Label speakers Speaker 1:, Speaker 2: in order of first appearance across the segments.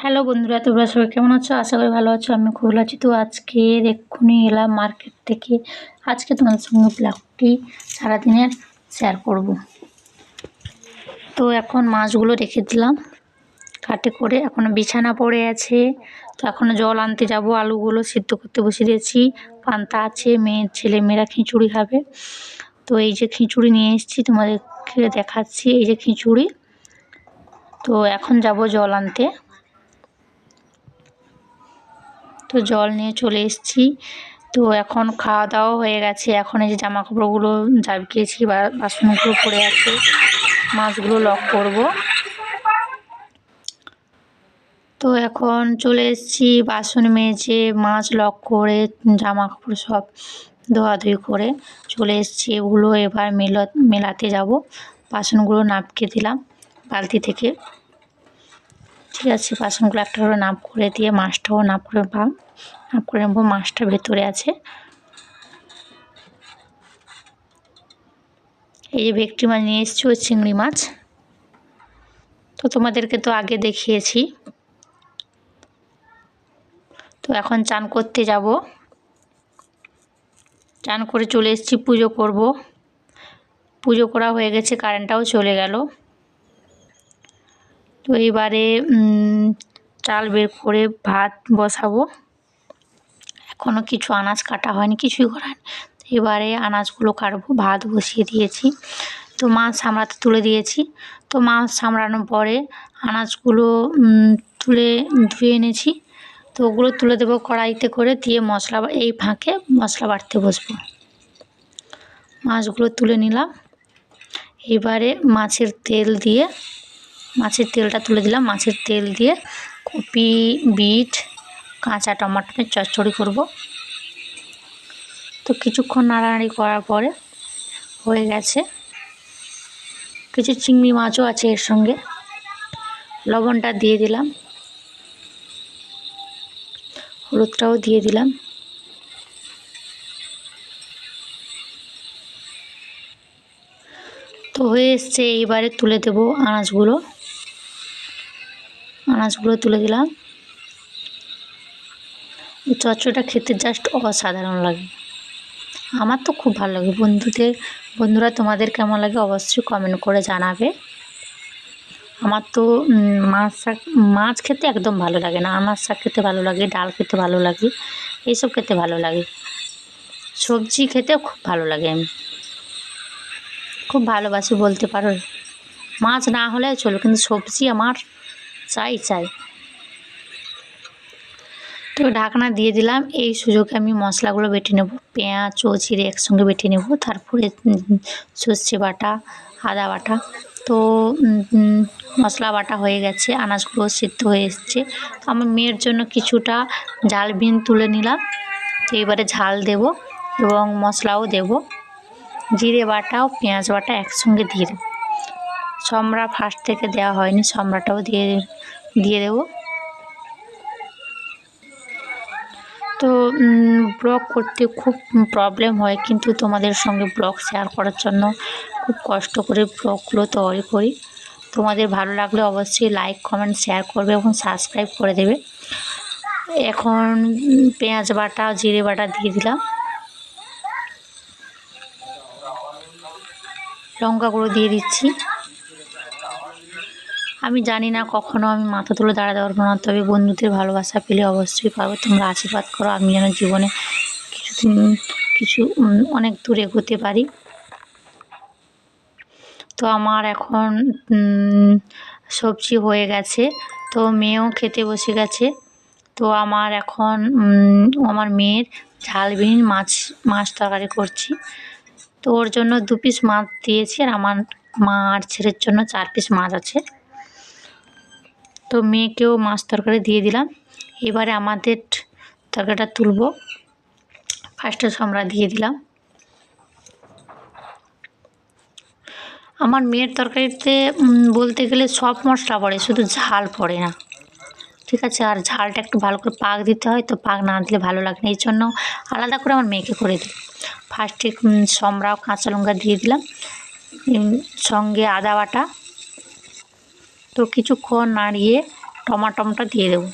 Speaker 1: Hello বন্ধুরা, তোমরা সবাই কেমন আছো? আশা করি ভালো আছো আমি খুব ভালো আছি। তো আজকে এক্ষুনি এলাম মার্কেট থেকে। আজকে তোমাদের সঙ্গে ব্লগটি সারাদিনের শেয়ার করব। তো এখন মাছগুলো রেখে দিলাম। কাটে করে এখনও বিছানা পড়ে আছে। তো এখনও জল আনতে যাব, আলুগুলো সিদ্ধ করতে বসে দিয়েছি পান্তা আছে মেয়ের ছেলে মেয়েরা খিচুড়ি খাবে। তো এই যে খিচুড়ি নিয়ে এসেছি, তোমাদেরকে দেখাচ্ছি এই যে খিচুড়ি। তো এখন যাব জল আনতে। তো জল নিয়ে চলে এসেছি। তো এখন খাওয়া দাওয়া হয়ে গেছে। এখন এই যে জামা কাপড়গুলো বা বাসনগুলো পড়ে আছে, মাছগুলো লক করব। তো এখন চলে এসেছি বাসন মেজে, মাছ লক করে জামা কাপড় সব ধোয়াধুয়ি করে চলে এসেছি। এগুলো এবার মেল, মেলাতে যাব। বাসনগুলো নাপকে দিলাম বালতি থেকে। ঠিক আছে, বাসনগুলো একটা করে নাপ করে দিয়ে মাছটাও নাপ করে পাম নাপ করে নেব। মাছটা ভেতরে আছে। এই যে ভেটকি মাছ নিয়ে এসেছি, ওই চিংড়ি মাছ। তো তোমাদেরকে তো আগে দেখিয়েছি। তো এখন চান করতে যাব। চান করে চলে এসেছি, পুজো করব। পুজো করা হয়ে গেছে, কারেন্টটাও চলে গেল। তো এবারে চাল বের করে ভাত বসাবো। এখনও কিছু আনাজ কাটা হয়নি, কিছুই করা হয়নি। এবারে আনাজগুলো কাটবো, ভাত বসিয়ে দিয়েছি। তো মাছ সামলাতে তুলে দিয়েছি। তো মাছ সামলানোর পরে আনাজগুলো তুলে, ধুয়ে এনেছি। তো ওগুলো তুলে দেবো কড়াইতে করে দিয়ে মশলা এই ফাঁকে মশলা বাটতে বসবো। মাছগুলো তুলে নিলাম। এবারে মাছের তেল দিয়ে মাছের তেলটা তুলে দিলাম। মাছের তেল দিয়ে কপি, বিট, কাঁচা টমাটোর চচ্চড়ি করব। তো কিছুক্ষণ নাড়ানাড়ি করার পরে হয়ে গেছে। কিছু চিংড়ি মাছও আছে এর সঙ্গে। লবণটা দিয়ে দিলাম। হলুদটাও দিয়ে দিলাম। তো হয়ে এসছে, এইবারে তুলে দেব আনাজগুলো। আনাজগুলো তুলে দিলাম। চচ্চড়িটা খেতে জাস্ট অসাধারণ লাগে। আমার তো খুব ভালো লাগে। বন্ধুদের, বন্ধুরা তোমাদের কেমন লাগে অবশ্যই কমেন্ট করে জানাবে। আমার তো মাছ শাক, মাছ খেতে একদম ভালো লাগে না। আমার শাক খেতে ভালো লাগে, ডাল খেতে ভালো লাগে এইসব খেতে ভালো লাগে। সবজি খেতেও খুব ভালো লাগে। আমি খুব ভালোবাসি বলতে পারো। মাছ না হলে চলো, কিন্তু সবজি আমার চাই চাই। তো ঢাকনা দিয়ে দিলাম, এই সুযোগে আমি মশলাগুলো বেটে নেব। পেঁয়াজ, ও চিড়ে একসঙ্গে বেটে নেব। তারপরে সর্ষে বাটা, আদা বাটা। তো মশলা বাটা হয়ে গেছে, আনাজগুলো সিদ্ধ হয়ে এসছে। তো আমার মেয়ের জন্য কিছুটা ঝাল বিন তুলে নিলাম। তো এবারে ঝাল দেব এবং মশলাও দেব। জিরে বাটা ও পেঁয়াজ বাটা একসঙ্গে দিয়ে দেবো। সম্রা ফার্স্ট থেকে দেওয়া হয়নি সম্রাটাও দিয়ে দিয়ে দেবো। তো ব্লগ করতে খুব প্রবলেম হয়, কিন্তু তোমাদের সঙ্গে ব্লগ শেয়ার করার জন্য খুব কষ্ট করে ব্লগগুলো তৈরি করি। তোমাদের ভালো লাগলে অবশ্যই লাইক কমেন্ট শেয়ার করবে এবং সাবস্ক্রাইব করে দেবে। এখন পেঁয়াজ বাটা, জিরে বাটা দিয়ে দিলাম। লঙ্কা গুঁড়ো দিয়ে দিচ্ছি। আমি জানি না কখনো আমি মাথা তুলে দাঁড়াতে পারব না, তবে বন্ধুদের ভালোবাসা পেলে অবশ্যই পাবো তোমরা আশীর্বাদ করো আমি যেন জীবনে কিছুদিন, কিছু অনেক দূর এগোতে পারি। তো আমার এখন সবজি হয়ে গেছে। তো মেয়েও খেতে বসে গেছে। তো আমার এখন আমার মেয়ের ঝাল ঝালবিন মাছ মাছ তরকারি করছি। তো ওর জন্য দু পিস মাছ দিয়েছি আর আমার মা আর ছেলের জন্য চার পিস মাছ আছে। তো মেয়েকেও মাছ তরকারি দিয়ে দিলাম। এবারে আমাদের তরকারিটা তুলব। ফার্স্টে আমরা দিয়ে দিলাম। আমার মেয়ের তরকারিতে বলতে গেলে সব মশলা পড়ে, শুধু ঝাল পড়ে না। ঠিক আছে, আর ঝালটা একটু ভালো করে পাক দিতে হয়, তো পাক না দিলে ভালো লাগে না, এই জন্য আলাদা করে আমার মেয়েকে করে দিই। ফার্স্টে সমরা কাঁচা লঙ্কা দিয়ে দিলাম সঙ্গে আদা বাটা, তো কিছুক্ষণ নাড়িয়ে টমাটমটা দিয়ে দেবো।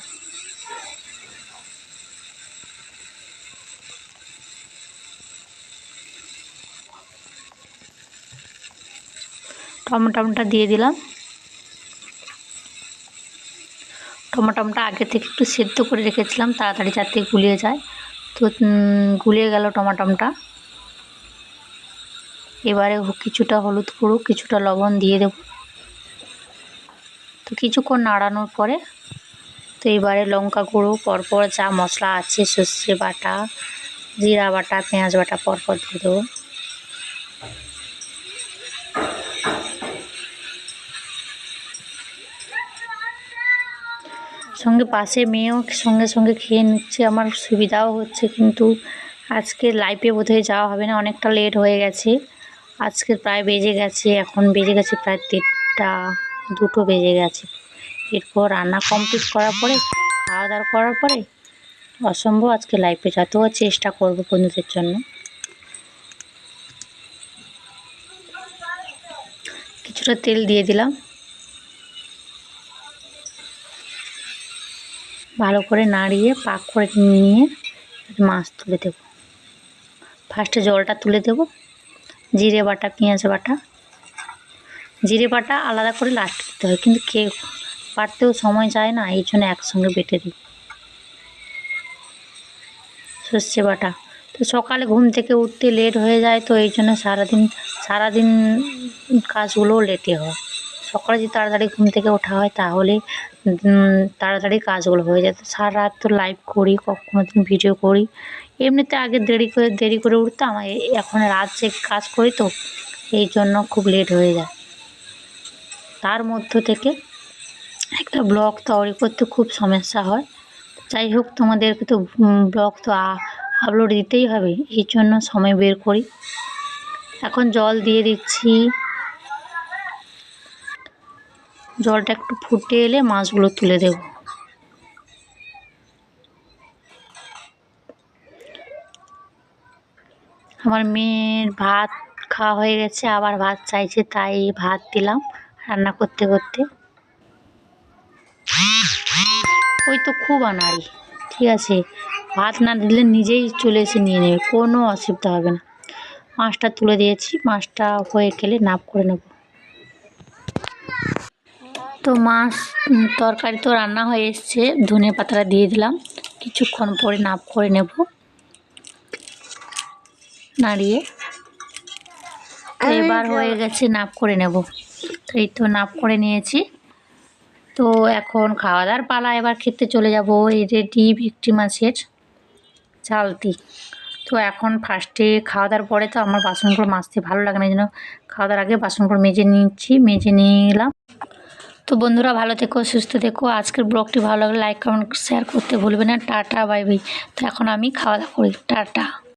Speaker 1: টমাটমটা দিয়ে দিলাম। টমাটমটা আগে থেকে একটু সেদ্ধ করে রেখেছিলাম, তাড়াতাড়ি যাতে গুলিয়ে যায়। তো গুলিয়ে গেল টমাটমটা। এবারে কিছুটা হলুদ গুঁড়ো, কিছুটা লবণ দিয়ে দেব। তো কিছুক্ষণ নাড়ানোর পরে, তো এবারে লঙ্কা গুঁড়ো, পরপর যা মশলা আছে, সর্ষে বাটা, জিরা বাটা, পেঁয়াজ বাটা পরপর দিয়ে দেবো। সঙ্গে পাশে মেয়েও সঙ্গে সঙ্গে খেয়ে নিচ্ছে, আমার সুবিধাও হচ্ছে, কিন্তু আজকে লাইফে বোধহয় যাওয়া হবে না, অনেকটা লেট হয়ে গেছে। আজকে প্রায় বেজে গেছে, এখন বেজে গেছে প্রায় দেড়টা, দুটো বেজে গেছে। এরপর রান্না কমপ্লিট করার পরে, খাওয়া দাওয়া করার পরে অসম্ভব আজকে লাইফে যতও চেষ্টা করব বন্ধুদের জন্য। কিছুটা তেল দিয়ে দিলাম। ভালো করে নাড়িয়ে, পাক করে নিয়ে মাছ তুলে দেব। ফার্স্টে জলটা তুলে দেব, জিরে বাটা, পেঁয়াজ বাটা। জিরে বাটা আলাদা করে লাস্ট দিতে হয়, কিন্তু কে বাটতেও সময় যায় না, এই জন্য একসঙ্গে বেটে দিই সর্ষে বাটা। তো সকালে ঘুম থেকে উঠতে লেট হয়ে যায়, তো এই জন্য সারাদিন সারাদিন কাজগুলোও লেটে হয়। সকালে যদি তাড়াতাড়ি ঘুম থেকে ওঠা হয় তাহলে তাড়াতাড়ি কাজগুলো হয়ে যায়। সারা রাত তো লাইভ করি, কখনো দিন ভিডিও করি। এমনিতে আগে দেরি করে দেরি করে উঠতাম এখন রাত যে কাজ করি তো, এই জন্য খুব লেট হয়ে যায়। তার মধ্য থেকে একটা ব্লগ তৈরি করতে খুব সমস্যা হয়। যাই হোক, তোমাদেরকে তো ব্লগ তো আপলোড দিতেই হবে, এই জন্য সময় বের করি। এখন জল দিয়ে দিচ্ছি। জলটা একটু ফুটে এলে মাছগুলো তুলে দেব। আমার মেয়ের ভাত খাওয়া হয়ে গেছে, আবার ভাত চাইছে, তাই ভাত দিলাম রান্না করতে করতে। ওই তো খুব আনাড়ি, ঠিক আছে। ভাত না দিলে নিজেই চলে এসে নিয়ে নেবে, কোনো অসুবিধা হবে না। মাছটা তুলে দিয়েছি, মাছটা হয়ে গেলে নাপ করে নেব। তো মাছ তরকারি তো রান্না হয়ে এসছে। ধনে পাতাটা দিয়ে দিলাম। কিছুক্ষণ পরে নাপ করে নেব। নাড়িয়ে। এবার হয়ে গেছে নাপ করে নেব। তো এই তো নাপ করে নিয়েছি। তো এখন খাওয়া দাওয়ার পালা এবার খেতে চলে যাব। এই রেডি ভিক্টি মাছের চালতি। তো এখন ফার্স্টে খাওয়া দাওয়ার পরে তো আমার বাসনগুলো মাজতে ভালো লাগে না এই জন্য খাওয়া দাওয়ার আগে বাসনগুলো মেজে নিচ্ছি। মেজে নিলাম। তো বন্ধুরা ভালো থেকো, সুস্থ থেকো। আজকের ব্লগটি ভালো লাগলে লাইক কমেন্ট শেয়ার করতে ভুলবে না। টাটা বাই বাই তো এখন আমি খাওয়া দাওয়া করি। টাটা।